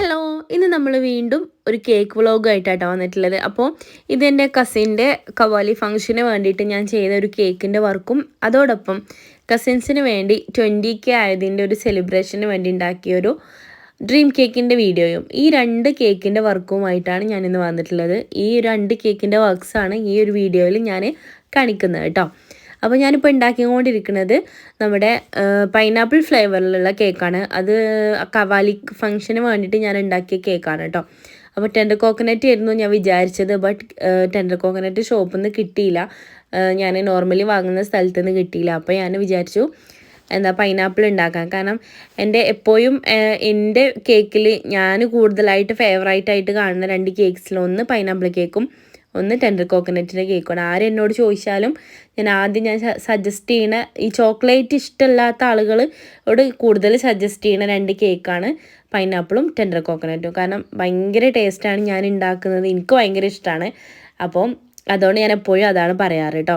Hello ഇന്ന് നമ്മൾ വീണ്ടും ഒരു കേക്ക് വ്ളോഗായിട്ടാണ് വന്നിട്ടുള്ളത്. അപ്പോൾ ഇതെന്റെ കസിന്റെ കവാലി ഫംഗ്ഷന് വേണ്ടിയിട്ട് ഞാൻ ചെയ്ത ഒരു കേക്കിന്റെ വർക്കും അതോടൊപ്പം കസിൻസിന് വേണ്ടി ട്വന്റി കെ ആയതിന്റെ ഒരു സെലിബ്രേഷന് വേണ്ടി ഉണ്ടാക്കിയ ഒരു ഡ്രീം കേക്കിന്റെ വീഡിയോയും ഈ രണ്ട് കേക്കിന്റെ വർക്കുമായിട്ടാണ് ഞാൻ ഇന്ന് വന്നിട്ടുള്ളത്. ഈ രണ്ട് കേക്കിന്റെ വർക്ക്സാണ് ഈ ഒരു വീഡിയോയിൽ ഞാൻ കാണിക്കുന്നത് കേട്ടോ അപ്പോൾ ഞാനിപ്പോൾ ഉണ്ടാക്കിക്കൊണ്ടിരിക്കുന്നത് നമ്മുടെ പൈനാപ്പിൾ ഫ്ലേവറിലുള്ള കേക്കാണ് അത് കവാലി ഫംഗ്ഷന് വേണ്ടിയിട്ട് ഞാൻ ഉണ്ടാക്കിയ കേക്കാണ് കേട്ടോ അപ്പോൾ ടെൻഡർ കോക്കനറ്റ് ആയിരുന്നു ഞാൻ വിചാരിച്ചത് ബട്ട് ടെൻഡർ കോക്കനറ്റ് ഷോപ്പിൽ നിന്ന് കിട്ടിയില്ല. ഞാൻ നോർമലി വാങ്ങുന്ന സ്ഥലത്ത് നിന്ന് കിട്ടിയില്ല. അപ്പോൾ ഞാൻ വിചാരിച്ചു എന്താ പൈനാപ്പിൾ ഉണ്ടാക്കാം കാരണം എന്റെ എപ്പോഴും എന്റെ കേക്കിൽ ഞാൻ കൂടുതലായിട്ട് ഫേവറേറ്റ് ആയിട്ട് കാണുന്ന രണ്ട് കേക്ക്സിലൊന്ന് പൈനാപ്പിൾ കേക്കും ഒന്ന് ടെൻഡർ കോക്കനറ്റിന്റെ കേക്കാണ് ആരും എന്നോട് ചോദിച്ചാലും ഞാൻ ആദ്യം ഞാൻ സജസ്റ്റ് ചെയ്യണ ഈ ചോക്ലേറ്റ് ഇഷ്ടമില്ലാത്ത ആളുകളോട് കൂടുതൽ സജസ്റ്റ് ചെയ്യണ രണ്ട് കേക്കാണ് പൈനാപ്പിളും ടെൻഡർ കോക്കനറ്റും കാരണം ഭയങ്കര ടേസ്റ്റാണ് ഞാൻ ഉണ്ടാക്കുന്നത് എനിക്ക് ഭയങ്കര ഇഷ്ടമാണ് അപ്പോൾ അതുകൊണ്ട് ഞാൻ എപ്പോഴും അതാണ് പറയാറ് കേട്ടോ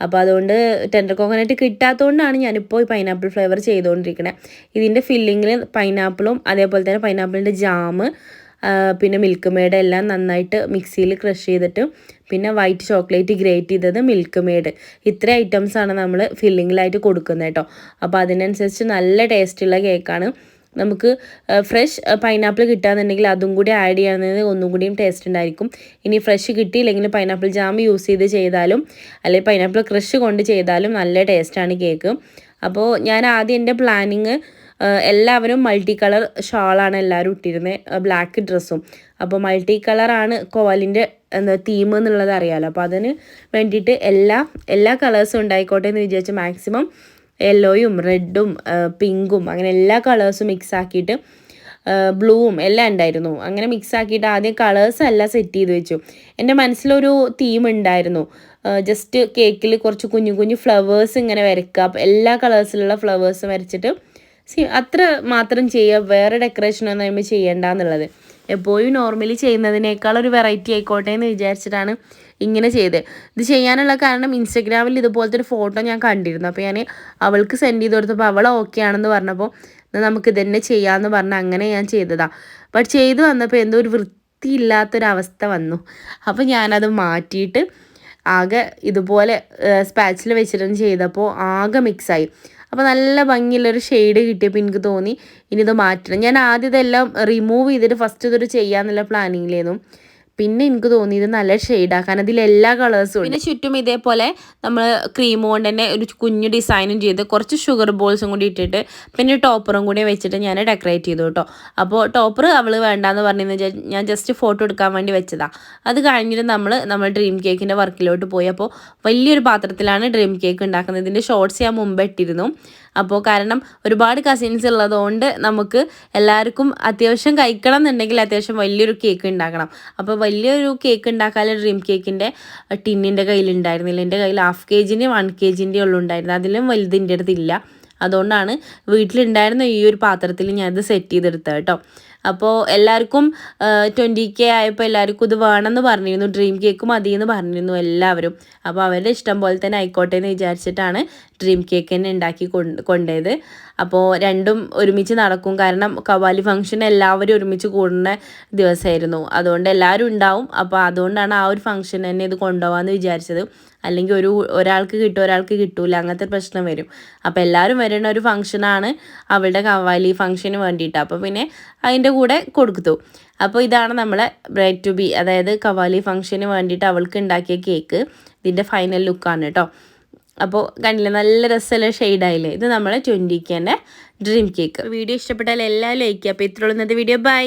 അപ്പോൾ അതുകൊണ്ട് ടെൻഡർ കോക്കനറ്റ് കിട്ടാത്തതുകൊണ്ടാണ് ഞാനിപ്പോൾ ഈ പൈനാപ്പിൾ ഫ്ലേവർ ചെയ്തുകൊണ്ടിരിക്കുന്നത് ഇതിന്റെ ഫില്ലിങ്ങിൽ പൈനാപ്പിളും അതേപോലെ തന്നെ പൈനാപ്പിളിന്റെ ജാമ് പിന്നെ മിൽക്ക് മെയ്ഡ് എല്ലാം നന്നായിട്ട് മിക്സിയിൽ ക്രഷ് ചെയ്തിട്ട് പിന്നെ വൈറ്റ് ചോക്ലേറ്റ് ഗ്രേറ്റ് ചെയ്തത് മിൽക്ക് മെയ്ഡ് ഇത്ര ഐറ്റംസാണ് നമ്മൾ ഫില്ലിങ്ങിലായിട്ട് കൊടുക്കുന്നത് കേട്ടോ. അപ്പോൾ അതിനനുസരിച്ച് നല്ല ടേസ്റ്റുള്ള കേക്കാണ് നമുക്ക് ഫ്രഷ് പൈനാപ്പിൾ കിട്ടുകയെന്നുണ്ടെങ്കിൽ അതും കൂടി ആഡ് ചെയ്യാവുന്നത് ഒന്നും കൂടിയും ടേസ്റ്റ് ഉണ്ടായിരിക്കും. ഇനി ഫ്രഷ് കിട്ടിയില്ലെങ്കിൽ പൈനാപ്പിൾ ജാം യൂസ് ചെയ്ത് ചെയ്താലും അല്ലെങ്കിൽ പൈനാപ്പിൾ ക്രഷ് കൊണ്ട് ചെയ്താലും നല്ല ടേസ്റ്റാണ് കേക്ക് അപ്പോൾ ഞാൻ ആദ്യം എന്റെ പ്ലാനിങ് എല്ലാവരും മൾട്ടി കളർ ഷാളാണ് എല്ലാവരും ഇട്ടിരുന്നത് ബ്ലാക്ക് ഡ്രസ്സും അപ്പോൾ മൾട്ടി കളറാണ് കോലിന്റെ എന്താ തീം എന്നുള്ളത് അറിയാമല്ലോ അപ്പോൾ അതിന് വേണ്ടിയിട്ട് എല്ലാ എല്ലാ കളേഴ്സും ഉണ്ടായിക്കോട്ടെ എന്ന് വിചാരിച്ച് മാക്സിമം യെല്ലോയും റെഡും പിങ്കും അങ്ങനെ എല്ലാ കളേഴ്സും മിക്സ് ആക്കിയിട്ട് ബ്ലൂവും എല്ലാം ഉണ്ടായിരുന്നു. അങ്ങനെ മിക്സ് ആക്കിയിട്ട് ആദ്യം കളേഴ്സ് എല്ലാം സെറ്റ് ചെയ്ത് വെച്ചു. എന്റെ മനസ്സിലൊരു തീം ഉണ്ടായിരുന്നു. ജസ്റ്റ് കേക്കിൽ കുറച്ച് കുഞ്ഞു കുഞ്ഞു ഫ്ലവേഴ്സ് ഇങ്ങനെ വരയ്ക്കുക. എല്ലാ കളേഴ്സിലുള്ള ഫ്ലവേഴ്സ് വരച്ചിട്ട് സി അത്ര മാത്രം ചെയ്യുക വേറെ ഡെക്കറേഷൻ ഒന്നും നമ്മൾ ചെയ്യേണ്ടെന്നുള്ളത് എപ്പോഴും നോർമലി ചെയ്യുന്നതിനേക്കാൾ ഒരു വെറൈറ്റി ആയിക്കോട്ടെ എന്ന് വിചാരിച്ചിട്ടാണ് ഇങ്ങനെ ചെയ്തത് ഇത് ചെയ്യാനുള്ള കാരണം ഇൻസ്റ്റഗ്രാമിൽ ഇതുപോലത്തെ ഒരു ഫോട്ടോ ഞാൻ കണ്ടിരുന്നു. അപ്പോൾ ഞാൻ അവൾക്ക് സെൻഡ് ചെയ്ത് കൊടുത്തപ്പോൾ അവൾ ഓക്കെ ആണെന്ന് പറഞ്ഞപ്പോൾ നമുക്ക് ഇതന്നെ ചെയ്യാമെന്ന് പറഞ്ഞ് അങ്ങനെ ഞാൻ ചെയ്തതാണ് ബട്ട് ചെയ്തു വന്നപ്പോൾ എന്തോ ഒരു വൃത്തിയില്ലാത്തൊരവസ്ഥ വന്നു. അപ്പോൾ ഞാനത് മാറ്റിയിട്ട് ആകെ ഇതുപോലെ സ്പാച്ചിൽ വെച്ചിട്ട് ചെയ്തപ്പോൾ ആകെ മിക്സായി അപ്പോൾ നല്ല ഭംഗിയുള്ളൊരു ഷെയ്ഡ് കിട്ടിയപ്പോൾ എനിക്ക് തോന്നി ഇനി ഇത് മാറ്റണം. ഞാൻ ആദ്യം ഇതെല്ലാം റിമൂവ് ചെയ്തിട്ട് ഫസ്റ്റ് ഇതൊരു ചെയ്യാമെന്നുള്ള പ്ലാനിങ്ങിലായിരുന്നു പിന്നെ എനിക്ക് തോന്നി ഇത് നല്ല ഷെയ്ഡാക്കാൻ അതിൽ എല്ലാ കളേഴ്സും പിന്നെ ചുറ്റും ഇതേപോലെ നമ്മൾ ക്രീം കൊണ്ട് തന്നെ ഒരു കുഞ്ഞു ഡിസൈനും ചെയ്ത് കുറച്ച് ഷുഗർ ബോൾസും കൂടി ഇട്ടിട്ട് പിന്നെ ടോപ്പറും കൂടി വെച്ചിട്ട് ഞാൻ ഡെക്കറേറ്റ് ചെയ്തു കേട്ടോ അപ്പോൾ ടോപ്പർ അവൾ വേണ്ടാന്ന് പറഞ്ഞു ഞാൻ ജസ്റ്റ് ഫോട്ടോ എടുക്കാൻ വേണ്ടി വെച്ചതാണ് അത് കഴിഞ്ഞിട്ട് നമ്മൾ നമ്മൾ ഡ്രീം കേക്കിന്റെ വർക്കിലോട്ട് പോയി. അപ്പോൾ വലിയൊരു പാത്രത്തിലാണ് ഡ്രീം കേക്ക് ഉണ്ടാക്കുന്നത്. ഇതിന്റെ ഷോർട്സ് ഞാൻ മുമ്പ് ഇട്ടിരുന്നു. അപ്പോൾ കാരണം ഒരുപാട് കസിൻസ് ഉള്ളതുകൊണ്ട് നമുക്ക് എല്ലാവർക്കും അത്യാവശ്യം കഴിക്കണം എന്നുണ്ടെങ്കിൽ അത്യാവശ്യം വലിയൊരു കേക്ക് ഉണ്ടാക്കണം അപ്പോൾ വലിയൊരു കേക്ക് ഉണ്ടാക്കാനുള്ള ഡ്രീം കേക്കിന്റെ ടിന്നിന്റെ കയ്യിലുണ്ടായിരുന്നില്ല. എന്റെ കയ്യിൽ ഹാഫ് കെ ജിന്റെ വൺ കെ ജിന്റെ ഉള്ളു ഉണ്ടായിരുന്നു. അതിലും വലുതിന്റെ അടുത്തില്ല അതുകൊണ്ടാണ് വീട്ടിലുണ്ടായിരുന്ന ഈ ഒരു പാത്രത്തിൽ ഞാനത് സെറ്റ് ചെയ്തെടുത്തത് കേട്ടോ. അപ്പോൾ എല്ലാവർക്കും ട്വന്റി കെ ആയപ്പോൾ എല്ലാവർക്കും ഇത് വേണമെന്ന് പറഞ്ഞിരുന്നു. ഡ്രീം കേക്ക് മതി എന്ന് പറഞ്ഞിരുന്നു എല്ലാവരും. അപ്പോൾ അവരുടെ ഇഷ്ടം പോലെ തന്നെ ആയിക്കോട്ടെ എന്ന് വിചാരിച്ചിട്ടാണ് ഡ്രീം കേക്ക് തന്നെ ഉണ്ടാക്കി കൊണ്ടുപോയത് അപ്പോൾ രണ്ടും ഒരുമിച്ച് നടക്കും. കാരണം കവാലി ഫംഗ്ഷൻ എല്ലാവരും ഒരുമിച്ച് കൂടുന്ന ദിവസമായിരുന്നു. അതുകൊണ്ട് എല്ലാവരും ഉണ്ടാവും. അപ്പോൾ അതുകൊണ്ടാണ് ആ ഒരു ഫംഗ്ഷൻ തന്നെ ഇത് കൊണ്ടുപോകാമെന്ന് വിചാരിച്ചത്. അല്ലെങ്കിൽ ഒരു ഒരാൾക്ക് കിട്ടും ഒരാൾക്ക് കിട്ടൂല അങ്ങനത്തെ പ്രശ്നം വരും. അപ്പോൾ എല്ലാവരും വരുന്ന ഒരു ഫംഗ്ഷനാണ് അവളുടെ കവാലി ഫംഗ്ഷന് വേണ്ടിയിട്ട്. അപ്പോൾ പിന്നെ അതിന്റെ കൂടെ കൊടുത്തു. അപ്പോൾ ഇതാണ് നമ്മളെ ബ്രൈറ്റ് ടു ബി അതായത് കവാലി ഫംഗ്ഷന് വേണ്ടിയിട്ട് അവൾക്ക് ഉണ്ടാക്കിയ കേക്ക് ഇതിന്റെ ഫൈനൽ ലുക്കാണ് കേട്ടോ അപ്പോൾ കണ്ടില്ലേ നല്ല രസമുള്ള ഷെയ്ഡായില്ലേ ഇത് നമ്മളെ ട്വന്റിക്ക് തന്നെ ഡ്രീം കേക്ക് വീഡിയോ ഇഷ്ടപ്പെട്ടാൽ എല്ലാവരും ലൈക്ക് അപ്പോൾ ഇത്രയുള്ള വീഡിയോ ബൈ